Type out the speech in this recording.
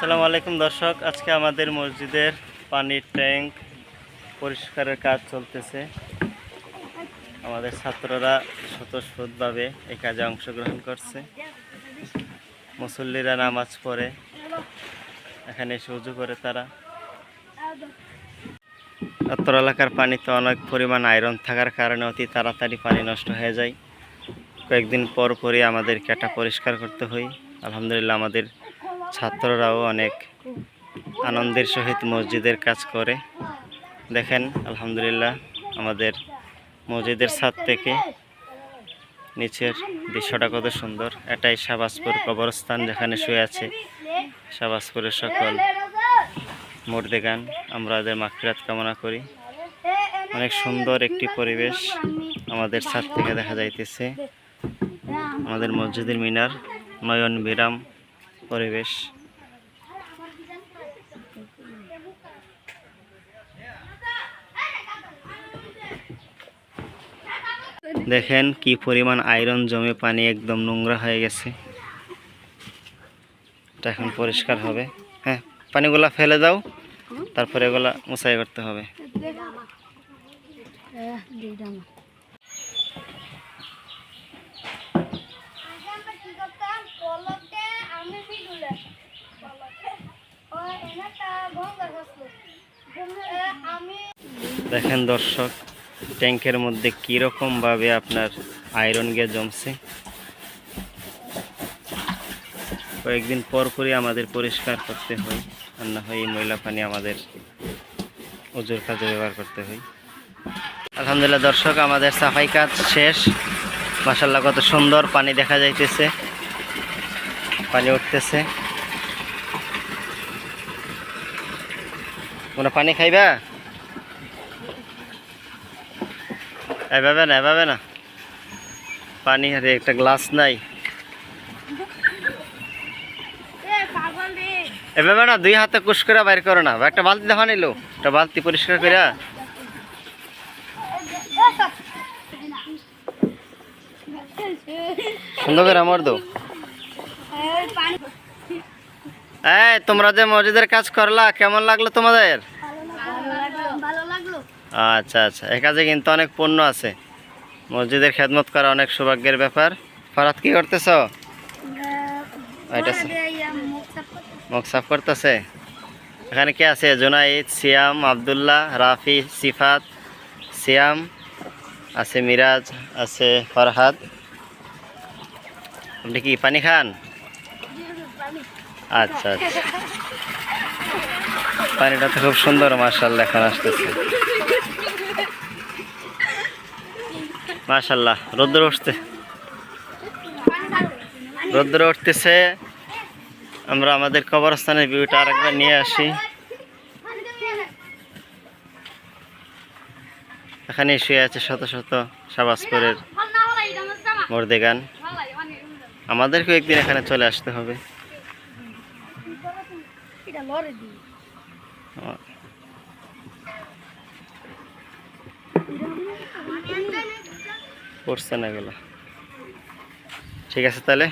আসসালামু আলাইকুম দর্শক, আজকে আমাদের মসজিদের পানির ট্যাঙ্ক পরিষ্কারের কাজ চলতেছে। আমাদের ছাত্ররা স্বতঃস্ফূর্তভাবে এই কাজে অংশগ্রহণ করছে। মুসল্লিরা নামাজ পড়ে, এখানে এসে উজু করে তারা। উত্তর এলাকার পানিতে অনেক পরিমাণ আয়রন থাকার কারণে অতি তাড়াতাড়ি পানি নষ্ট হয়ে যায়। কয়েকদিন পর পরই আমাদেরকে এটা পরিষ্কার করতে হয়। আলহামদুলিল্লাহ আমাদের ছাত্ররাও অনেক আনন্দের সহিত মসজিদের কাজ করে। দেখেন, আলহামদুলিল্লাহ, আমাদের মসজিদের ছাদ থেকে নিচের দৃশ্যটা কত সুন্দর। এটাই শাহবাজপুর কবরস্থান যেখানে শুয়ে আছে শাহবাজপুরের সকল মুর্দেগান। আমরা এদের মাকফিরাত কামনা করি। অনেক সুন্দর একটি পরিবেশ আমাদের ছাদ থেকে দেখা যাইতেছে। আমাদের মসজিদের মিনার নয়ন বিরাম পরিবেশ। দেখেন কি পরিমাণ আয়রন জমে পানি একদম নোংরা হয়ে গেছে। এটা এখন পরিষ্কার হবে। হ্যাঁ পানিগুলা ফেলে দাও। তারপরে এগুলা মুছাই করতে হবে। দেখেন দর্শক, ট্যাঙ্কের মধ্যে কীরকমভাবে আপনার আয়রন গিয়ে জমছে। কয়েকদিন পর পরই আমাদের পরিষ্কার করতে হয় আর না হয় এই ময়লা পানি আমাদের উজুর কাজে ব্যবহার করতে হয়। আলহামদুলিল্লাহ দর্শক, আমাদের সাফাই কাজ শেষ। মাসাল্লাহ কত সুন্দর পানি দেখা যাইতেছে। পানি উঠতেছে। তোমরা পানি খাইবা? এভাবে না এভাবে না। পানি আরে একটা গ্লাস নাই। এভাবে না দুই হাতে কুশ করে বাইর করো না। একটা বালতি দেখা নিলো একটা বালতি পরিষ্কার করে। সুন্দর করে আমার দো এই, তোমরা যে মসজিদের কাজ করলা, কেমন লাগল তোমাদের? আচ্ছা আচ্ছা এই কাজে কিন্তু অনেক পণ্য আছে। মসজিদের খেদমত করা অনেক সৌভাগ্যের ব্যাপার। ফরাত, কি করতেছ? মুখ সাফ করতেছে? এখানে কে আছে? জোনাইদ, সিয়াম, আবদুল্লাহ, রাফি, সিফাত, সিয়াম, আছে মিরাজ, আছে ফরহাদ। আপনি কি পানি খান? আচ্ছা আচ্ছা। পানিটা তো খুব সুন্দর মার্শাল্লাহ এখন আসতেছে। মার্শাল্লাহ রোদ্র উঠতে রোদ্র উঠতেছে। আমরা আমাদের কবরস্থানের ভিউটা আরেকবার নিয়ে আসি। এখানে শুয়ে আছে শত শত শাবাজপুরের মর্দেগান আমাদেরকেও একদিন এখানে চলে আসতে হবে। এটা লরে দি পড়ছে না এগুলো। ঠিক আছে তাহলে।